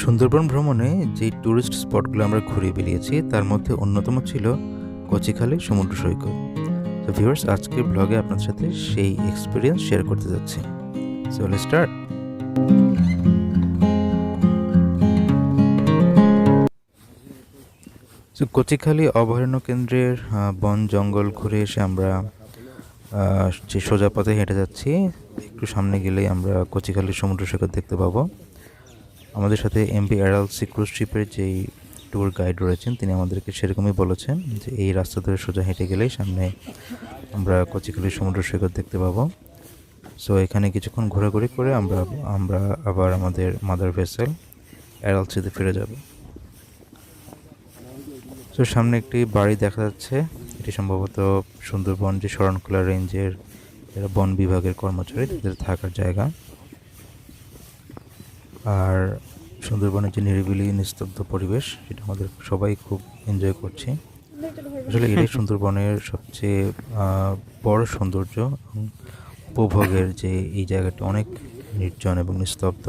সুন্দরবন ভ্রমণে যে ট্যুরিস্ট স্পটগুলো আমরা ঘুরে বেরিয়েছি তার মধ্যে অন্যতম ছিল কচিখালি সমুদ্র সৈকত। তো ভিউয়ার্স আজকের ব্লগে আপনার সাথে সেই এক্সপিরিয়েন্স শেয়ার করতে যাচ্ছি। সো লেটস স্টার্ট তো কচিখালি অভয়ারণ্য কেন্দ্রের বন জঙ্গল ঘুরে এসে আমরা যে সোজা পথে হেঁটে যাচ্ছি, একটু সামনে গেলেই আমরা কচিখালি সমুদ্র সৈকত দেখতে পাবো। আমাদের সাথে এমপি অ্যাডালসি ক্রুজ ট্রিপের যেই ট্যুর গাইড রয়েছেন, তিনি আমাদেরকে সেরকমই বলেছেন যে এই রাস্তা ধরে সোজা হেঁটে গেলেই সামনে আমরা কচিখালি সমুদ্র সৈকত দেখতে পাবো। সো এখানে কিছুক্ষণ ঘোরাঘুরি করে আমরা আমরা আবার আমাদের মাদার ভেসেল অ্যাডালসিতে ফিরে যাব। সো সামনে একটি বাড়ি দেখা যাচ্ছে। এটি সম্ভবত সুন্দরবন যে শরণখোলা রেঞ্জের বন বিভাগের কর্মচারী, তাদের থাকার জায়গা। আর সুন্দরবনের যে নিরিবিলি, নিস্তব্ধ পরিবেশ, সেটা আমাদের সবাই খুব এনজয় করছি। আসলে এটাই সুন্দরবনের সবচেয়ে বড় সৌন্দর্য উপভোগের যে এই জায়গাটি অনেক নির্জন এবং নিস্তব্ধ।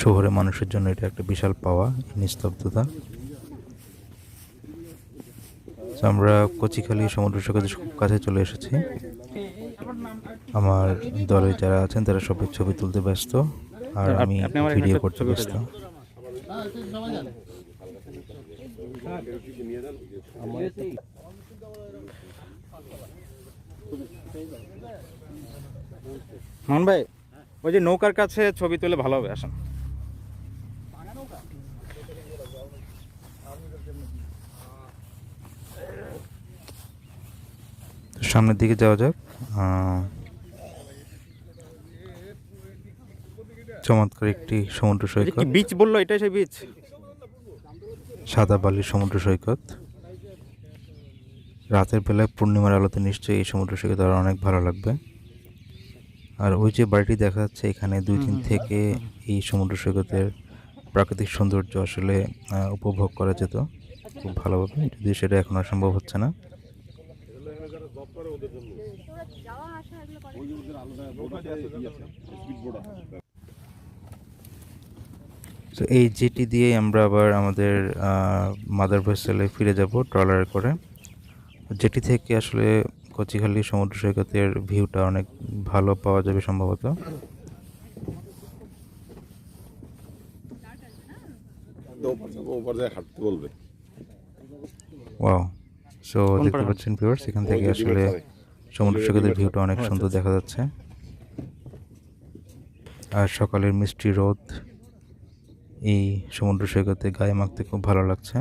শহরে মানুষের জন্য এটা একটা বিশাল পাওয়া নিস্তব্ধতা। আমরা কচিখালি সমুদ্র সৈকতের খুব কাছে চলে এসেছি। আমার দলে যারা আছেন তারা সবাই ছবি তুলতে ব্যস্ত। আর আমি ভিডিও করতে ব্যস্ত। মন মোহন ভাই ওই যে নৌকার কাছে ছবি তুলে ভালো হবে আসেন। সামনের দিকে যাওয়া যাক। চমৎকার একটি সমুদ্র সৈকত। বিচ বলল এটাই সেই বিচ সাদা বালির সমুদ্র সৈকত। রাতের বেলায় পূর্ণিমার আলোতে নিশ্চয়ই এই সমুদ্র সৈকত আরও অনেক ভালো লাগবে। আর ওই যে বাড়িটি দেখা যাচ্ছে এখানে দুই দিন থেকে এই সমুদ্র সৈকতের প্রাকৃতিক সৌন্দর্য আসলে উপভোগ করা যেত। খুব ভালোভাবে যদিও সেটা এখন আর সম্ভব হচ্ছে না। তো এই জেটি দিয়ে আমরা আবার আমাদের মাদার ভেসেলে ফিরে যাব ট্রলারে করে। জেটি থেকে আসলে কচিখালি সমুদ্র সৈকতের ভিউটা অনেক ভালো পাওয়া যাবে সম্ভবত। হাঁটতে বলবে। ওয়াও সো দেখতে পাচ্ছেন ভিউয়ার্স এখান থেকে আসলে। সমুদ্র সৈকতের ভিউটা অনেক সুন্দর। দেখা যাচ্ছে আর সকালের মিষ্টি রোদ এই সমুদ্র সৈকতে গায়ে মাখতে খুব ভালো লাগছে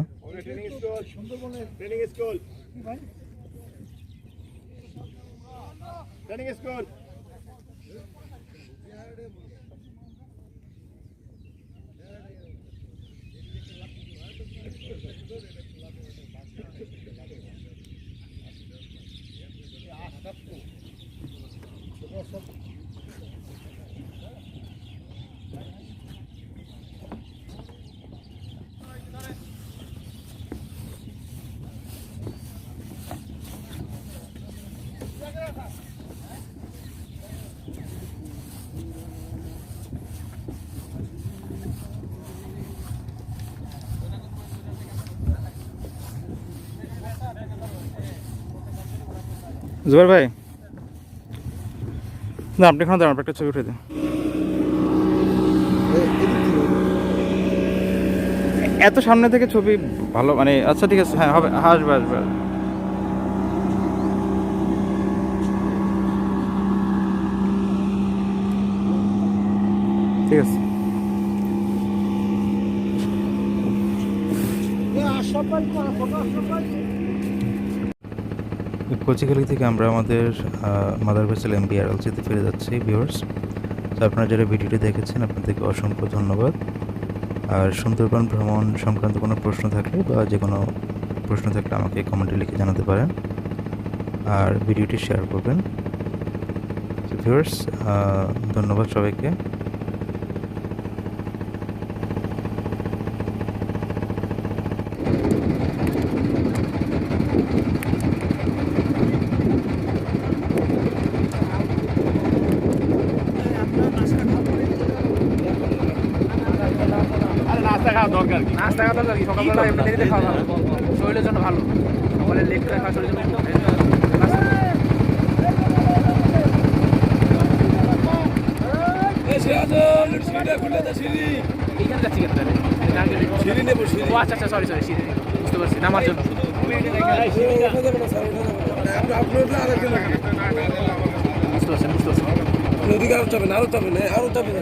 জুবাই ভাই। না আপনি এখানে দাঁড়ান একটা ছবি উঠে দিন। এত সামনে থেকে ছবি ভালো মানে আচ্ছা ঠিক আছে হ্যাঁ হবে আসবে আসবে। আসবে। ঠিক আছে। কচিখালি থেকে আমরা আমাদের মাদার ভেসেল এমবি আরএলসিতে ফিরে যাচ্ছি ভিউয়ার্স তো আপনারা যারা ভিডিওটি দেখেছেন, আপনাদেরকে অসংখ্য ধন্যবাদ। আর সুন্দরবন ভ্রমণ সংক্রান্ত কোনো প্রশ্ন থাকলে বা যে কোনো প্রশ্ন থাকলে আমাকে কমেন্টে লিখে জানাতে পারেন। আর ভিডিওটি শেয়ার করবেন। ভিউয়ার্স ধন্যবাদ সবাইকে। খাওয়া দরকার কি? নাস্তা খাওয়া দরকার কি? সকালবেলা এমনি দেরিতে খাওয়া ভালো। শরীরের জন্য ভালো। সকালে লেট করে খাওয়া শরীরের জন্য। নাস্তা। এইখানে যাচ্ছি কেন তাহলে? ও আচ্ছা আচ্ছা সরি সরি সিঁড়ি বুঝতে পারছি নামার জন্য। বুঝতে পারছি বুঝতে পারছি। নদীকে আরও আরও চাপেন